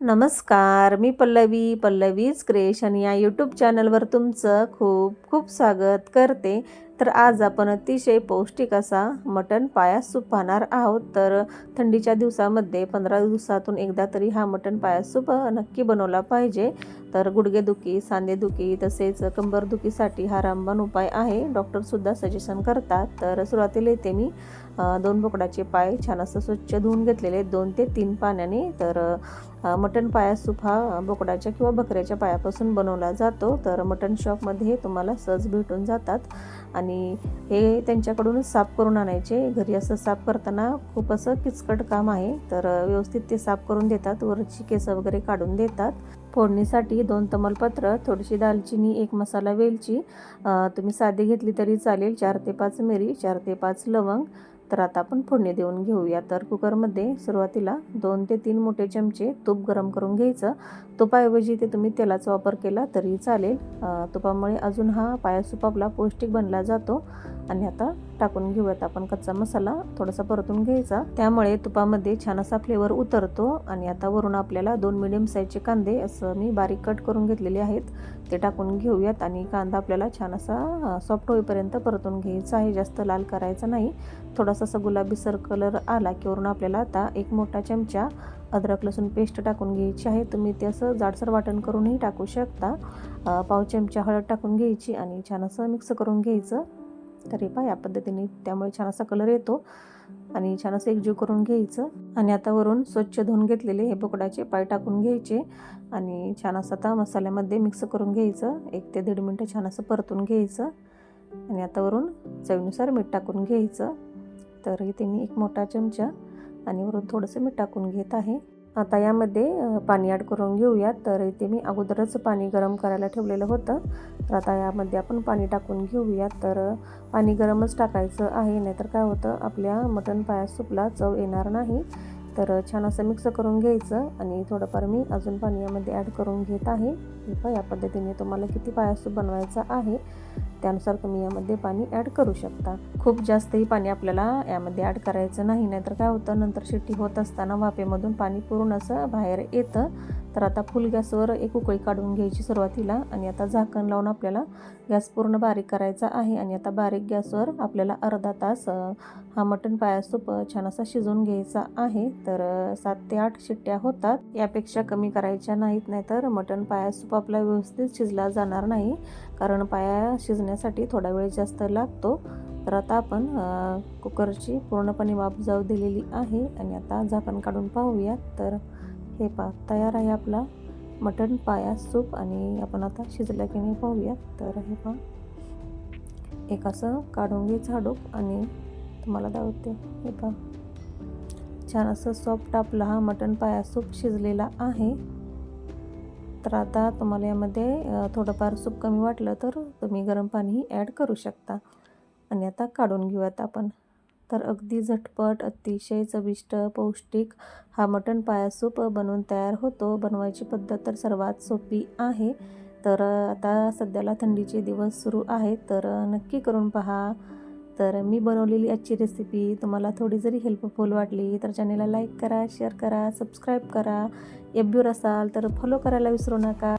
नमस्कार मी पल्लवी पल्लवीज क्रिएशन या यूट्यूब चॅनलवर तुमचं खूप खूप स्वागत करते. तर आज आपण अतिशय पौष्टिक असा मटण पाया सूप पाहणार आहोत. तर थंडीच्या दिवसामध्ये पंधरा दिवसातून एकदा तरी हा मटण पाया सूप नक्की बनवला पाहिजे. तर गुडघेदुखी सांधेदुखी तसेच कंबरदुखीसाठी हा रामबाण उपाय आहे. डॉक्टरसुद्धा सजेशन करतात. तर सुरुवातीला येते मी. दोन बोकडाचे पाय छान असं स्वच्छ धुवून घेतलेले दोन ते तीन पाण्याने. तर मटण पाया सूप हा बोकडाच्या किंवा बकऱ्याच्या पायापासून बनवला जातो. तर मटण शॉपमध्ये तुम्हाला सहज भेटून जातात. आणि आणि हे त्यांच्याकडूनच साफ करून आणायचे. घरी असं साफ करताना खूप असं किचकट काम आहे. तर व्यवस्थित ते साफ करून देतात. वरची केसं वगैरे काढून देतात. फोडणीसाठी दोन तमालपत्र थोडीशी दालचिनी एक मसाला वेलची. तुम्ही साधी घेतली तरी चालेल. चार ते पाच मिरी चार ते पाच लवंग. तर आता आपण फोडणी देऊन घेऊया. तर कुकरमध्ये सुरुवातीला दोन ते तीन मोठे चमचे तूप गरम करून घ्यायचं. तुपाऐवजी ते तुम्ही तेलाचा वापर केला तरी चालेल. तुपामुळे अजून हा पायासूप आपला पौष्टिक बनला जातो. आणि आता टाकून घेऊयात आपण कच्चा मसाला. थोडासा परतून घ्यायचा. त्यामुळे तुपामध्ये छान असा फ्लेवर उतरतो. आणि आता वरून आपल्याला दोन मिडियम साईजचे कांदे असं मी बारीक कट करून घेतलेले आहेत. ते टाकून घेऊयात आणि कांदा आपल्याला छान असा सॉफ्ट होईपर्यंत परतून घ्यायचा आहे. जास्त लाल करायचा नाही. थोडासा असा गुलाबीसर कलर आला की वरून आपल्याला आता एक मोठा चमचा अद्रक लसूण पेस्ट टाकून घ्यायची आहे. तुम्ही ते असं जाडसर वाटण करूनही टाकू शकता. पाव चमचा हळद टाकून घ्यायची आणि छान असं मिक्स करून घ्यायचं. तरी पहा या पद्धतीने त्यामुळे छान असा कलर येतो आणि छान असं एकजीव करून घ्यायचं. आणि आता वरून स्वच्छ धुवून घेतलेले हे बोकडाचे पाय टाकून घ्यायचे आणि छान असं आता मसाल्यामध्ये मिक्स करून घ्यायचं. एक ते दीड मिनटं छान असं परतून घ्यायचं. आणि आता वरून चवीनुसार मीठ टाकून घ्यायचं. तर इथे मी एक मोठा चमचा आणि वरून थोडंसं मीठ टाकून घेत आहे. आता यामध्ये पाणी ॲड करून घेऊयात. तर इथे मी अगोदरच पाणी गरम करायला ठेवलेलं होतं. तर आता यामध्ये आपण पाणी टाकून घेऊयात. तर पाणी गरमच टाकायचं आहे. नाहीतर काय होतं आपल्या मटण पाया सुपला चव येणार नाही. तर छान असं मिक्स करून घ्यायचं. आणि थोडंफार मी अजून पाणी यामध्ये ॲड करून घेत आहे. या पद्धतीने तुम्हाला किती पाया सूप बनवायचा आहे. त्यानुसार तुम्ही यामध्ये पाणी ॲड करू शकता. खूप जास्तही पाणी आपल्याला यामध्ये ॲड करायचं नाही नाहीतर काय होतं? नंतर शिट्टी होत असताना वाफेमधून पाणी पूर्ण असं बाहेर येतं. तर आता फुल गॅसवर एक उकळी काढून घ्यायची सुरुवातीला आणि आता झाकण लावून आपल्याला गॅस पूर्ण बारीक करायचा आहे आणि आता बारीक गॅसवर आपल्याला अर्धा तास हा मटण पाया सूप छान असा शिजवून घ्यायचा आहे. तर सात ते आठ शिट्ट्या होतात. यापेक्षा कमी करायच्या नाहीत नाहीतर मटण पाया सूप आपला व्यवस्थित शिजला जाणार नाही कारण पाया शिजण्यासाठी थोडा वेळ जास्त लागतो. तर आता आपण कुकरची पूर्णपणे वाफ जाऊ दिलेली आहे आणि आता झाकण काढून पाहूयात. तर हे पा तयार आहे आपला मटण पाया सूप आणि आपण आता शिजलं की नाही पाहूयात तर हे पा एक असं काढून घे झाडूक आणि तुम्हाला दावते हे पा छान असं सॉफ्ट आपला हा मटण पाया सूप शिजलेला आहे. तर आता तुम्हाला यामध्ये थोडंफार सूप कमी वाटलं तर तुम्ही गरम पाणीही ॲड करू शकता. आणि आता काढून घेऊयात आपण. तर अगदी झटपट अतिशय चविष्ट पौष्टिक हा मटण पाया सूप बनवून तयार होतो. बनवायची पद्धत तर सर्वात सोपी आहे. तर आता सध्याला थंडीचे दिवस सुरू आहेत. तर नक्की करून पहा. तर मी बनवलेली आजची रेसिपी तुम्हाला थोडी जरी हेल्पफुल वाटली तर चॅनेलला लाईक करा शेअर करा सबस्क्राईब करा. एब्यूर असाल तर फॉलो करायला विसरू नका.